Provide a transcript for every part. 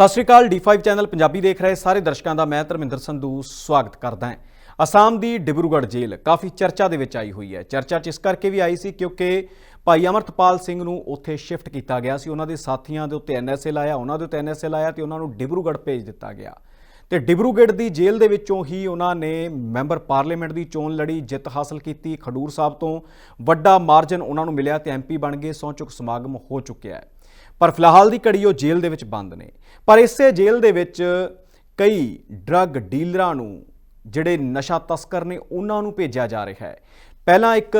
ਸਤਿ ਸ਼੍ਰੀ ਅਕਾਲ D5 channel Punjabi ਦੇਖ ਰਹੇ ਸਾਰੇ ਦਰਸ਼ਕਾਂ ਦਾ, ਮੈਂ ਧਰਮਿੰਦਰ ਸੰਧੂ ਸਵਾਗਤ ਕਰਦਾ ਹਾਂ। ਅਸਾਮ ਦੀ ਡਿਬਰੂਗੜ੍ਹ ਜੇਲ੍ਹ ਕਾਫੀ ਚਰਚਾ ਦੇ ਵਿੱਚ ਆਈ ਹੋਈ ਹੈ। ਚਰਚਾ 'ਚ ਇਸ ਕਰਕੇ ਵੀ ਆਈ ਸੀ ਕਿਉਂਕਿ ਭਾਈ ਅਮਰਤਪਾਲ ਸਿੰਘ ਨੂੰ ਉੱਥੇ ਸ਼ਿਫਟ ਕੀਤਾ ਗਿਆ ਸੀ। ਉਹਨਾਂ ਦੇ ਸਾਥੀਆਂ ਦੇ ਉੱਤੇ ਐਨਐਸਏ ਲਾਇਆ, ਉਹਨਾਂ ਦੇ ਉੱਤੇ ਐਨਐਸਏ ਲਾਇਆ ਤੇ ਉਹਨਾਂ ਨੂੰ ਡਿਬਰੂਗੜ੍ਹ ਭੇਜ ਦਿੱਤਾ ਗਿਆ। ਤੇ ਡਿਬਰੂਗੜ੍ਹ ਦੀ ਜੇਲ੍ਹ ਦੇ ਵਿੱਚੋਂ ਹੀ ਉਹਨਾਂ ਨੇ ਮੈਂਬਰ ਪਾਰਲੀਮੈਂਟ ਦੀ ਚੋਣ ਲੜੀ, ਜਿੱਤ ਹਾਸਲ ਕੀਤੀ। ਖਡੂਰ ਸਾਹਿਬ ਤੋਂ ਵੱਡਾ ਮਾਰਜਨ ਉਹਨਾਂ ਨੂੰ ਮਿਲਿਆ ਤੇ ਐਮਪੀ ਬਣ ਗਏ। ਸਹੁੰ ਚੁੱਕ ਸਮਾਗਮ ਹੋ ਚੁੱਕਿਆ ਹੈ। ਪਰ ਫਿਲਹਾਲ ਦੀ ਘੜੀ ਉਹ ਜੇਲ੍ਹ ਦੇ ਵਿੱਚ ਬੰਦ ਨੇ। ਪਰ ਇਸੇ ਜੇਲ੍ਹ ਦੇ ਵਿੱਚ ਕਈ ਡਰੱਗ ਡੀਲਰਾਂ ਨੂੰ ਜਿਹੜੇ ਨਸ਼ਾ ਤਸਕਰ ਨੇ, ਉਹਨਾਂ ਨੂੰ ਭੇਜਿਆ ਜਾ ਰਿਹਾ ਹੈ। ਪਹਿਲਾਂ ਇੱਕ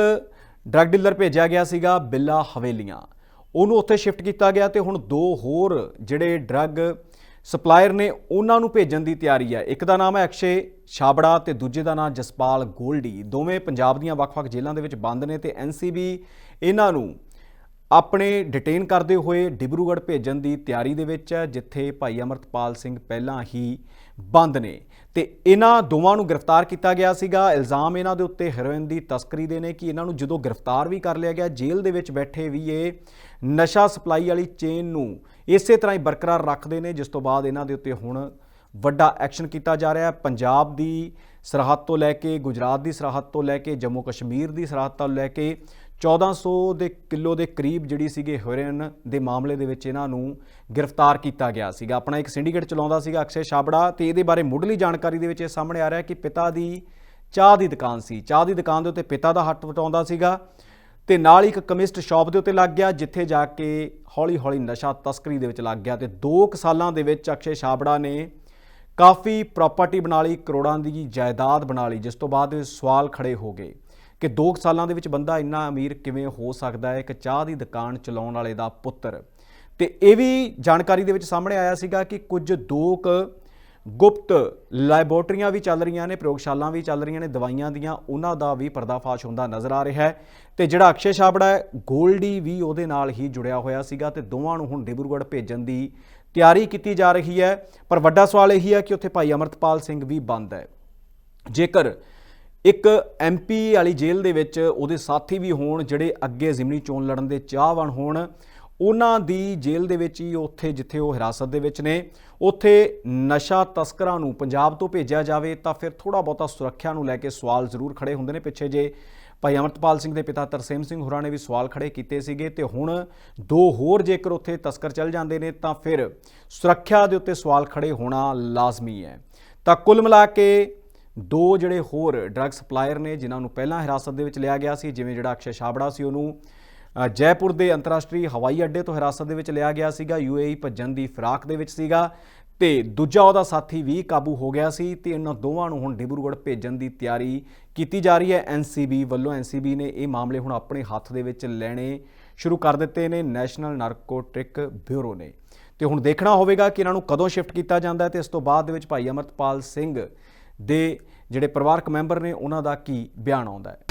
ਡਰੱਗ ਡੀਲਰ ਭੇਜਿਆ ਗਿਆ ਸੀਗਾ ਬਿੱਲਾ ਹਵੇਲੀਆਂ। ਉਹਨੂੰ ਉੱਥੇ ਸ਼ਿਫਟ ਕੀਤਾ ਗਿਆ ਤੇ ਹੁਣ ਦੋ ਹੋਰ ਜਿਹੜੇ ਡਰੱਗ ਸਪਲਾਇਰ ਨੇ, ਉਹਨਾਂ ਨੂੰ ਭੇਜਣ ਦੀ ਤਿਆਰੀ ਹੈ। ਇੱਕ ਦਾ ਨਾਮ ਹੈ ਅਕਸ਼ੇ ਛਾਬੜਾ ਤੇ ਦੂਜੇ ਦਾ ਨਾਮ ਜਸਪਾਲ ਗੋਲਡੀ। ਦੋਵੇਂ ਪੰਜਾਬ ਦੀਆਂ ਵੱਖ-ਵੱਖ ਜੇਲ੍ਹਾਂ ਦੇ ਵਿੱਚ ਬੰਦ ਨੇ ਤੇ ਐਨਸੀਬੀ ਇਹਨਾਂ ਨੂੰ ਆਪਣੇ ਡਿਟੇਨ ਕਰਦੇ ਹੋਏ ਡਿਬਰੂਗੜ੍ਹ ਭੇਜਣ ਦੀ ਤਿਆਰੀ ਦੇ ਵਿੱਚ ਹੈ, ਜਿੱਥੇ ਭਾਈ ਅਮਰਤਪਾਲ ਸਿੰਘ ਪਹਿਲਾਂ ਹੀ ਬੰਦ ਨੇ। ਤੇ ਇਹਨਾਂ ਦੋਵਾਂ ਨੂੰ ਗ੍ਰਿਫਤਾਰ ਕੀਤਾ ਗਿਆ ਸੀਗਾ। ਇਲਜ਼ਾਮ ਇਹਨਾਂ ਦੇ ਉੱਤੇ ਹੈਰੋਇਨ ਦੀ ਤਸਕਰੀ ਦੇ ਨੇ ਕਿ ਇਹਨਾਂ ਨੂੰ ਜਦੋਂ ਗ੍ਰਿਫਤਾਰ ਵੀ ਕਰ ਲਿਆ ਗਿਆ, ਜੇਲ੍ਹ ਦੇ ਵਿੱਚ ਬੈਠੇ ਵੀ ਇਹ ਨਸ਼ਾ ਸਪਲਾਈ ਵਾਲੀ ਚੇਨ ਨੂੰ ਇਸੇ ਤਰ੍ਹਾਂ ਹੀ ਬਰਕਰਾਰ ਰੱਖਦੇ ਨੇ, ਜਿਸ ਤੋਂ ਬਾਅਦ ਇਹਨਾਂ ਦੇ ਉੱਤੇ ਹੁਣ ਵੱਡਾ ਐਕਸ਼ਨ ਕੀਤਾ ਜਾ ਰਿਹਾ ਹੈ। ਪੰਜਾਬ ਦੀ ਸਰਹੱਦ ਤੋਂ ਲੈ ਕੇ ਗੁਜਰਾਤ ਦੀ ਸਰਹੱਦ ਤੋਂ ਲੈ ਕੇ ਜੰਮੂ ਕਸ਼ਮੀਰ ਦੀ ਸਰਹੱਦ ਤੋਂ ਲੈ ਕੇ 1400 ਦੇ ਕਿਲੋ ਦੇ ਕਰੀਬ ਜਿਹੜੀ ਸੀਗੇ ਹੈਰੋਇਨ ਦੇ ਮਾਮਲੇ ਦੇ ਵਿੱਚ ਇਹਨਾਂ ਨੂੰ ਗ੍ਰਿਫਤਾਰ ਕੀਤਾ ਗਿਆ ਸੀਗਾ। ਆਪਣਾ ਇੱਕ ਸਿੰਡੀਕੇਟ ਚਲਾਉਂਦਾ ਸੀਗਾ ਅਕਸ਼ੇ ਛਾਬੜਾ ਤੇ ਇਹਦੇ ਬਾਰੇ ਮੁੱਢਲੀ ਜਾਣਕਾਰੀ ਦੇ ਵਿੱਚ ਇਹ ਸਾਹਮਣੇ ਆ ਰਿਹਾ ਕਿ ਪਿਤਾ ਦੀ ਚਾਹ ਦੀ ਦੁਕਾਨ ਸੀ। ਚਾਹ ਦੀ ਦੁਕਾਨ ਦੇ ਉੱਤੇ ਪਿਤਾ ਦਾ ਹੱਥ ਵਟਾਉਂਦਾ ਸੀਗਾ ਤੇ ਨਾਲ ਹੀ ਇੱਕ ਕਮਿਸਟ ਸ਼ਾਪ ਦੇ ਉੱਤੇ ਲੱਗ ਗਿਆ, ਜਿੱਥੇ ਜਾ ਕੇ ਹੌਲੀ-ਹੌਲੀ ਨਸ਼ਾ ਤਸਕਰੀ ਦੇ ਵਿੱਚ ਲੱਗ ਗਿਆ ਤੇ 2 ਸਾਲਾਂ ਦੇ ਵਿੱਚ ਅਕਸ਼ੇ ਛਾਬੜਾ ਨੇ ਕਾਫੀ ਪ੍ਰਾਪਰਟੀ ਬਣਾ ਲਈ, ਕਰੋੜਾਂ ਦੀ ਜਾਇਦਾਦ ਬਣਾ ਲਈ, ਜਿਸ ਤੋਂ ਬਾਅਦ ਸਵਾਲ ਖੜੇ ਹੋ ਗਏ ਕਿ 2 ਸਾਲਾਂ ਦੇ ਵਿੱਚ ਬੰਦਾ ਇੰਨਾ ਅਮੀਰ ਕਿਵੇਂ ਹੋ ਸਕਦਾ ਹੈ? ਇੱਕ ਚਾਹ ਦੀ ਦੁਕਾਨ ਚਲਾਉਣ ਵਾਲੇ ਦਾ ਪੁੱਤਰ। ਤੇ ਇਹ ਵੀ ਜਾਣਕਾਰੀ ਦੇ ਵਿੱਚ ਸਾਹਮਣੇ ਆਇਆ ਸੀਗਾ ਕਿ ਕੁਝ ਦੋ ਕੁ ਗੁਪਤ ਲੈਬੋਰਟਰੀਆਂ ਵੀ ਚੱਲ ਰਹੀਆਂ ਨੇ, ਪ੍ਰਯੋਗਸ਼ਾਲਾਂ ਵੀ ਚੱਲ ਰਹੀਆਂ ਨੇ, ਦਵਾਈਆਂ ਦੀਆਂ, ਉਹਨਾਂ ਦਾ ਵੀ ਪਰਦਾਫਾਸ਼ ਹੁੰਦਾ ਨਜ਼ਰ ਆ ਰਿਹਾ ਹੈ। ਤੇ ਜਿਹੜਾ ਅਕਸ਼ੇ ਛਾਬੜਾ ਹੈ, ਗੋਲਡੀ ਵੀ ਉਹਦੇ ਨਾਲ ਹੀ ਜੁੜਿਆ ਹੋਇਆ ਸੀਗਾ ਤੇ ਦੋਵਾਂ ਨੂੰ ਹੁਣ ਡਿਬਰੂਗੜ੍ਹ ਭੇਜਣ ਦੀ ਤਿਆਰੀ ਕੀਤੀ ਜਾ ਰਹੀ ਹੈ। ਪਰ ਵੱਡਾ ਸਵਾਲ ਇਹੀ ਹੈ ਕਿ ਉੱਥੇ ਭਾਈ ਅਮਰਤਪਾਲ ਸਿੰਘ ਵੀ ਬੰਦ ਹੈ। ਜੇਕਰ ਇੱਕ ਐਮਪੀ ਵਾਲੀ ਜੇਲ੍ਹ ਦੇ ਵਿੱਚ ਉਹਦੇ ਸਾਥੀ ਵੀ ਹੋਣ, ਜਿਹੜੇ ਅੱਗੇ ਜ਼ਿਮਨੀ ਚੋਣ ਲੜਨ ਦੇ ਚਾਹਵਾਨ ਹੋਣ ਉਹਨਾਂ ਦੀ ਜੇਲ੍ਹ ਦੇ ਵਿੱਚ ਹੀ ਉੱਥੇ ਜਿੱਥੇ ਉਹ ਹਿਰਾਸਤ ਦੇ ਵਿੱਚ ਨੇ, ਉੱਥੇ ਨਸ਼ਾ ਤਸਕਰਾਂ ਨੂੰ ਪੰਜਾਬ ਤੋਂ ਭੇਜਿਆ ਜਾਵੇ ਤਾਂ ਫਿਰ ਥੋੜਾ ਬਹੁਤਾ ਸੁਰੱਖਿਆ ਨੂੰ ਲੈ ਕੇ ਸਵਾਲ ਜ਼ਰੂਰ ਖੜੇ ਹੁੰਦੇ ਨੇ ਪਿੱਛੇ ਜੇ। ਭਾਈ ਅਮਰਤਪਾਲ ਸਿੰਘ ਦੇ ਪਿਤਾ ਤਰਸੇਮ ਸਿੰਘ ਹੋਰਾਂ ਨੇ ਵੀ ਸਵਾਲ ਖੜੇ ਕੀਤੇ ਸੀਗੇ ਤੇ ਹੁਣ ਦੋ ਹੋਰ ਜੇਕਰ ਉੱਥੇ ਤਸਕਰ ਚੱਲ ਜਾਂਦੇ ਨੇ ਤਾਂ ਫਿਰ ਸੁਰੱਖਿਆ ਦੇ ਉੱਤੇ ਸਵਾਲ ਖੜੇ ਹੋਣਾ ਲਾਜ਼ਮੀ ਹੈ। ਤਾਂ ਕੁੱਲ ਮਿਲਾ ਕੇ ਦੋ ਜਿਹੜੇ ਹੋਰ ਡਰੱਗ ਸਪਲਾਇਰ ਨੇ, ਜਿਨ੍ਹਾਂ ਨੂੰ ਪਹਿਲਾਂ ਹਿਰਾਸਤ ਦੇ ਵਿੱਚ ਲਿਆ ਗਿਆ ਸੀ, ਜਿਵੇਂ ਜਿਹੜਾ ਅਕਸ਼ੇ ਛਾਬੜਾ ਸੀ ਉਹਨੂੰ ਜੈਪੁਰ ਦੇ ਅੰਤਰਰਾਸ਼ਟਰੀ ਹਵਾਈ ਅੱਡੇ ਤੋਂ ਹਿਰਾਸਤ ਦੇ ਵਿੱਚ ਲਿਆ ਗਿਆ ਸੀਗਾ। ਯੂਏਈ ਭੱਜਣ ਦੀ ਫਿਰਾਕ ਦੇ ਵਿੱਚ ਸੀਗਾ ਤੇ ਦੂਜਾ ਉਹਦਾ ਸਾਥੀ ਵੀ ਕਾਬੂ ਹੋ ਗਿਆ ਸੀ ਤੇ ਇਹਨਾਂ ਦੋਵਾਂ ਨੂੰ ਹੁਣ ਡਿਬਰੂਗੜ੍ਹ ਭੇਜਣ ਦੀ ਤਿਆਰੀ ਕੀਤੀ ਜਾ ਰਹੀ ਹੈ। ਐਨਸੀਬੀ ਵੱਲੋਂ ਐਨਸੀਬੀ ਨੇ ਇਹ ਮਾਮਲੇ ਹੁਣ ਆਪਣੇ ਹੱਥ ਦੇ ਵਿੱਚ ਲੈਣੇ ਸ਼ੁਰੂ ਕਰ ਦਿੱਤੇ ਨੇ ਨੈਸ਼ਨਲ ਨਾਰਕੋਟਿਕ ਬਿਊਰੋ ਨੇ। ਤੇ ਹੁਣ ਦੇਖਣਾ ਹੋਵੇਗਾ ਕਿ ਇਹਨਾਂ ਨੂੰ ਕਦੋਂ ਸ਼ਿਫਟ ਕੀਤਾ ਜਾਂਦਾ ਹੈ ਤੇ ਇਸ ਤੋਂ ਬਾਅਦ ਦੇ ਵਿੱਚ ਭਾਈ ਅਮਰਤਪਾਲ ਸਿੰਘ ਦੇ ਜਿਹੜੇ ਪਰਿਵਾਰਕ ਮੈਂਬਰ ਨੇ ਉਹਨਾਂ ਦਾ ਕੀ ਬਿਆਨ ਆਉਂਦਾ ਹੈ।